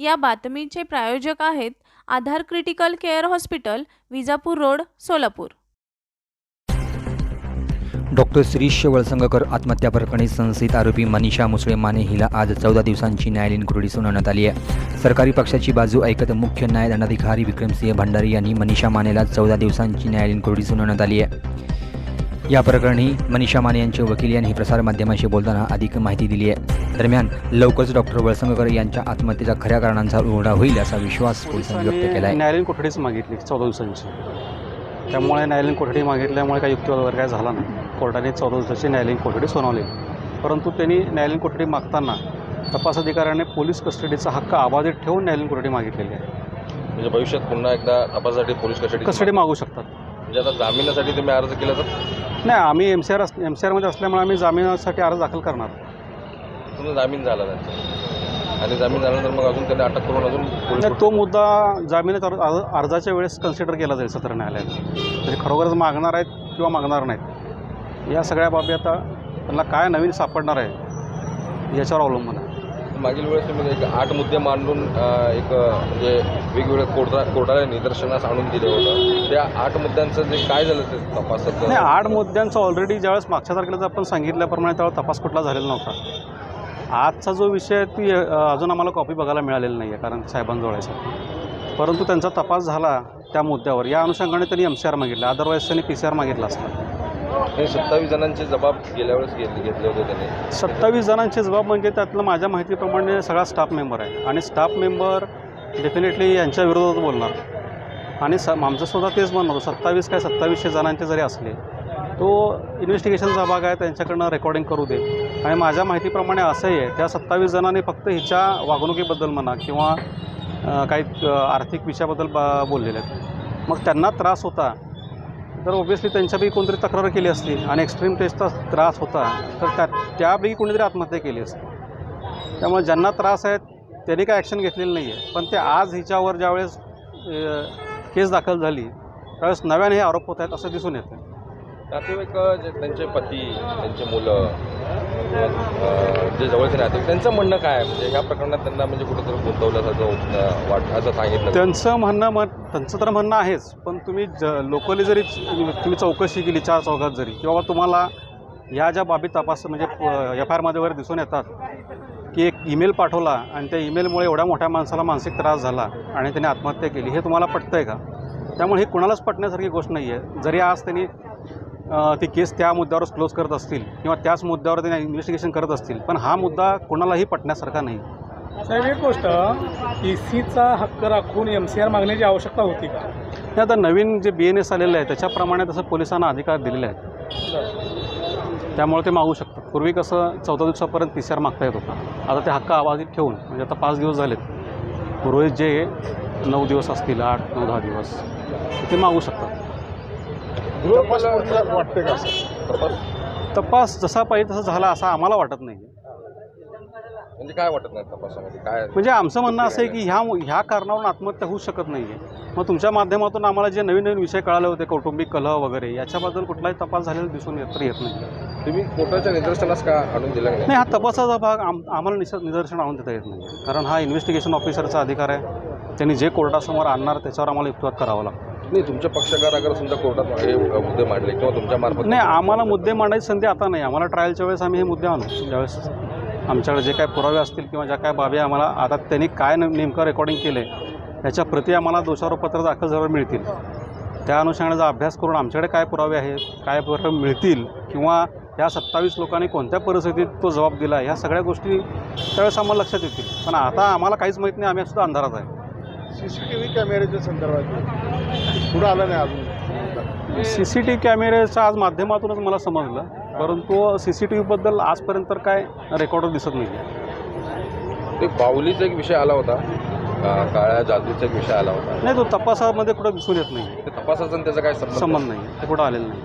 या बातमीचे प्रायोजक आहेत Aadhaar critical care hospital Vijapur road Solapur. Doctor Shirish Valsangkar आत्महत्या प्रकरणी संशयित आरोपी मनीषा मुसळे माने हिला आज चौदा दिवसांची न्यायालयीन कोरडी सुनावण्यात आली आहे. सरकारी पक्षाची बाजू ऐकत मुख्य न्यायदंडाधिकारी विक्रमसिंह भंडारी यांनी मनीषा मानेला चौदा दिवसांची न्यायालयीन कोरडी सुनावण्यात आली आहे. या प्रकरणी मनीषा माने यांचे वकील यांनी प्रसारमाध्यमांशी बोलताना अधिक माहिती दिली आहे. दरम्यान लवकरच डॉक्टर वळसंगकर यांच्या आत्महत्येच्या खऱ्या कारणांचा उघडा होईल असा विश्वास पोलिसांनी व्यक्त केला आहे न्यायालयीन कोठडीच मागितली चौदा दिवसांची. त्यामुळे न्यायालयीन कोठडी मागितल्यामुळे काही युक्तिवाद वगैरे काय झाला नाही. कोर्टाने चौदा दिवसाची न्यायालयीन कोठडी सुनावली. परंतु त्यांनी न्यायालयीन कोठडी मागताना तपास अधिकाऱ्याने पोलीस कस्टडीचा हक्क अबाधित ठेवून न्यायालयीन कोठडी मागितलेली आहे. म्हणजे भविष्यात पुन्हा एकदा तपासासाठी पोलीस कस्टडी कस्टडी मागू शकतात. म्हणजे आता जामिनासाठी तुम्ही अर्ज केला तर? नाही आम्ही M C R M C आरमध्ये असल्यामुळे आम्ही जामिनासाठी अर्ज दाखल करणार. तुम्ही जामीन झाला त्यांचा. आणि जामीन झाल्यानंतर मग अजून त्यांनी अटक करून अजून पोलीस नाही तो मुद्दा जामिनात अर्ज- अर्ज- अर्जाच्या वेळेस कन्सिडर केला जाईल सत्र न्यायालयात. म्हणजे खरोखरच मागणार आहेत किंवा मागणार नाहीत? या सगळ्या बाबी आता त्यांना काय नवीन सापडणार आहे याच्यावर अवलंबून आहे. मागील वेळेस तुम्ही एक आठ मुद्दे मांडून एक म्हणजे वेगवेगळ्या कोर्टा कोर्टाला निदर्शनास आणून दिलं होतं. त्या आठ मुद्द्यांचं जे काय झालं ते तपासात नाही आठ मुद्द्यांचं ऑलरेडी ज्यावेळेस मागच्या तारखेला जर आपण सांगितल्याप्रमाणे त्यावेळेस तपास कुठला झालेला नव्हता. आजचा जो विषय आहे ती अजून आम्हाला कॉपी बघायला मिळालेली नाही आहे कारण साहेबांजवळ आहे. परंतु त्यांचा तपास झाला त्या मुद्द्यावर. या अनुषंगाने त्यांनी एम सी आर मागितला. अदरवाईज त्यांनी पी सी आर मागितला असता. सत्तावीस जणांचे जबाब गेल्या वेळेस घेतले घेतले होते त्यांनी. सत्तावीस जणांचे जबाब म्हणजे त्यातलं माझ्या माहितीप्रमाणे सगळा स्टाफ मेंबर आहे. आणि स्टाफ मेंबर डेफिनेटली यांच्या विरोधात बोलणार. आणि स आमचंसुद्धा तेच म्हणणं होतं. सत्तावीस काय सत्तावीसशे जणांचे जरी असले तो इन्व्हेस्टिगेशनचा भाग आहे. त्यांच्याकडनं रेकॉर्डिंग करू दे. आणि माझ्या माहितीप्रमाणे असंही आहे त्या सत्तावीस जणांनी फक्त हिच्या वागणुकीबद्दल म्हणा किंवा काही आर्थिक विषयाबद्दल बा बोललेले आहेत. मग त्यांना त्रास होता. तर ऑब्व्हियसली त्यांच्यापैकी कोणतरी तक्रार केली असती आणि एक्स्ट्रीम टेस्टचा त्रास होता तर त्या त्यापैकी कोणीतरी आत्महत्या केली असती. त्यामुळे ज्यांना त्रास आहेत त्यांनी काय ॲक्शन घेतलेली नाही आहे पण ते आज हिच्यावर ज्यावेळेस केस दाखल झाली त्यावेळेस नव्याने हे आरोप होत आहेत असं दिसून येतं नातेवाईक त्यांचे पती त्यांचे मुलं जे जवळचे राहतील त्यांचं म्हणणं काय म्हणजे ह्या प्रकरणात त्यांना म्हणजे कुठेतरी गुंतवल्यासारखं अं, वाट असं सांगितलं. त्यांचं म्हणणं मग त्यांचं तर म्हणणं आहेच पण तुम्ही ज लोकली जरी तुम्ही चौकशी केली चार चौघात जरी किंवा तुम्हाला ह्या ज्या बाबी तपास म्हणजे एफ आय आरमध्ये वगैरे दिसून येतात की एक ईमेल पाठवला आणि त्या ईमेलमुळे एवढ्या मोठ्या माणसाला मानसिक त्रास झाला आणि त्याने आत्महत्या केली हे तुम्हाला पटतं आहे का? त्यामुळे हे कुणालाच पटण्यासारखी गोष्ट नाही आहे जरी आज त्यांनी ती केस त्या मुद्द्यावरच क्लोज करत असतील किंवा त्याच मुद्द्यावर त्यांनी इन्व्हेस्टिगेशन करत असतील. पण हा मुद्दा कुणालाही पटण्यासारखा नाही. साहेब एक गोष्ट ई सीचा हक्क राखून एम सी आर मागण्याची आवश्यकता होती का? हे आता नवीन जे बी एन एस आलेलं आहे त्याच्याप्रमाणे तसं पोलिसांना अधिकार दिलेले आहेत. त्यामुळे ते मागू शकतात. पूर्वी कसं चौदा दिवसापर्यंत पी सी आर मागता येत होता. आता ते हक्क आबाधित ठेवून म्हणजे आता पाच दिवस झालेत. पूर्वी जे नऊ दिवस असतील आठ नऊ दहा दिवस ते मागू शकतात. वाटते का? तपास? जसा पाहिजे तसा झाला असा आम्हाला वाटत नाही. म्हणजे काय वाटत नाही तपासामध्ये? काय? म्हणजे आमचं म्हणणं असं आहे की ह्या ह्या कारणावरून आत्महत्या होऊ शकत नाही आहे मग तुमच्या माध्यमातून आम्हाला जे नवीन नवीन विषय कळाले होते कौटुंबिक कलह वगैरे याच्याबद्दल कुठलाही तपास झालेला दिसून येत तर येत नाही. तुम्ही कोर्टाच्या निदर्शनास का आणून दिलं नाही? नाही हा तपासाचा भाग आम आम्हाला निस निदर्शन आणून देता येत नाही. कारण हा इन्व्हेस्टिगेशन ऑफिसरचा अधिकार आहे. त्यांनी जे कोर्टासमोर आणणार त्याच्यावर आम्हाला युक्तिवाद करावा लागतो. नाही तुमचे पक्षकार अगर समजा कोर्टात हे मुद्दे मांडले किंवा तुमच्या मार्फत नाही आम्हाला मुद्दे मांडायची संधी आता नाही. आम्हाला ट्रायलच्या वेळेस आम्ही हे मुद्दे आणू. ज्यावेळेस आमच्याकडे जे काय पुरावे असतील किंवा ज्या काय बाबी आम्हाला आता त्यांनी काय नेम- नेमकं रेकॉर्डिंग केलं आहे त्याच्या प्रती आम्हाला दोषारोपपत्र दाखल झाल्यावर मिळतील त्या अनुषंगाचा अभ्यास करून आमच्याकडे काय पुरावे आहेत काय पुरावे मिळतील किंवा या सत्तावीस लोकांनी कोणत्या परिस्थितीत तो जबाब दिला ह्या सगळ्या गोष्टी त्यावेळेस आम्हाला लक्षात येतील. पण आता आम्हाला काहीच माहीत नाही आम्ही सुद्धा अंधारात आहे. सी सी टी व्ही कॅमेऱ्याच्या संदर्भात. पुढं आलं नाही अजून. सी सी टी व्ही कॅमेऱ्याच्या आज माध्यमातूनच मला समजलं परंतु सी सी टी व्हीबद्दल आजपर्यंत तर काय रेकॉर्डर दिसत नाही आहे ते बाहुलीचा एक विषय आला होता. काळ्या जादूचा एक विषय आला होता. नाही तो तपासामध्ये कुठं दिसून येत नाही ते तपासाचा त्याचा काय संबंध? संबंध नाही ते कुठं आलेलं नाही.